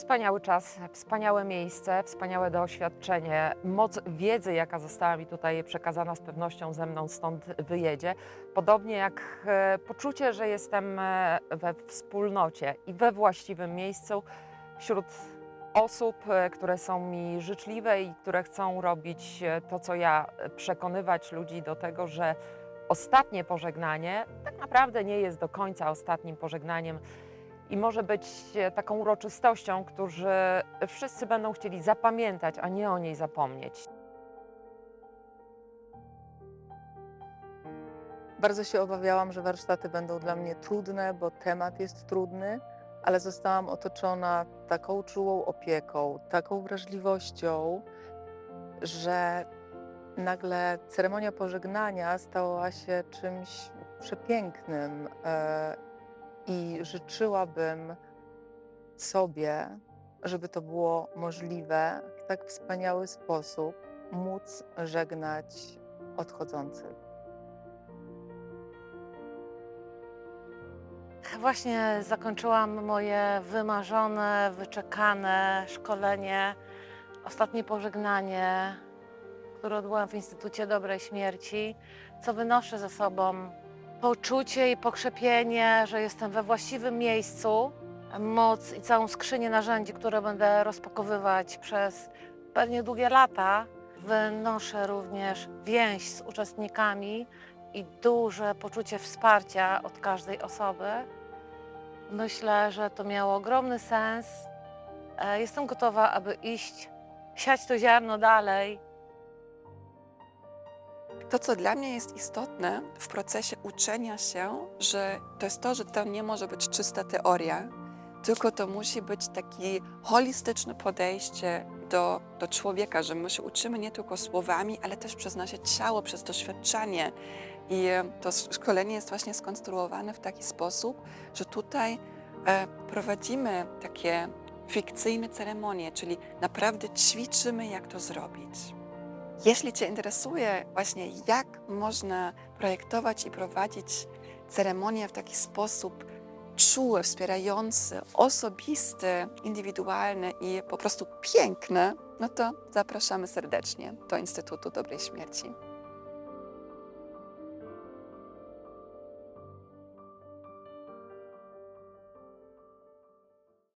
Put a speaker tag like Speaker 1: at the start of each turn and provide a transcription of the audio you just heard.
Speaker 1: Wspaniały czas, wspaniałe miejsce, wspaniałe doświadczenie. Moc wiedzy, jaka została mi tutaj przekazana, z pewnością ze mną stąd wyjedzie. Podobnie jak e, poczucie, że jestem e, we wspólnocie i we właściwym miejscu wśród osób, e, które są mi życzliwe i które chcą robić to, co ja, przekonywać ludzi do tego, że ostatnie pożegnanie tak naprawdę nie jest do końca ostatnim pożegnaniem i może być taką uroczystością, którzy wszyscy będą chcieli zapamiętać, a nie o niej zapomnieć.
Speaker 2: Bardzo się obawiałam, że warsztaty będą dla mnie trudne, bo temat jest trudny, ale zostałam otoczona taką czułą opieką, taką wrażliwością, że nagle ceremonia pożegnania stała się czymś przepięknym e, i życzyłabym sobie, żeby to było możliwe w tak wspaniały sposób móc żegnać odchodzących.
Speaker 3: Właśnie zakończyłam moje wymarzone, wyczekane szkolenie, ostatnie pożegnanie, które odbyłam w Instytucie Dobrej Śmierci, co wynoszę ze sobą poczucie i pokrzepienie, że jestem we właściwym miejscu, moc i całą skrzynię narzędzi, które będę rozpakowywać przez pewnie długie lata. Wynoszę również więź z uczestnikami i duże poczucie wsparcia od każdej osoby. Myślę, że to miało ogromny sens. E, Jestem gotowa, aby iść, siać to ziarno dalej.
Speaker 4: To, co dla mnie jest istotne w procesie uczenia się, że to jest to, że to nie może być czysta teoria, tylko to musi być takie holistyczne podejście do, do człowieka, że my się uczymy nie tylko słowami, ale też przez nasze ciało, przez doświadczenie. I e, to szkolenie jest właśnie skonstruowane w taki sposób, że tutaj e, prowadzimy takie fikcyjne ceremonie, czyli naprawdę ćwiczymy, jak to zrobić. Jeśli Cię interesuje właśnie, jak można projektować i prowadzić ceremonię w taki sposób czuły, wspierający, osobisty, indywidualny i po prostu piękny, no to zapraszamy serdecznie do Instytutu Dobrej Śmierci.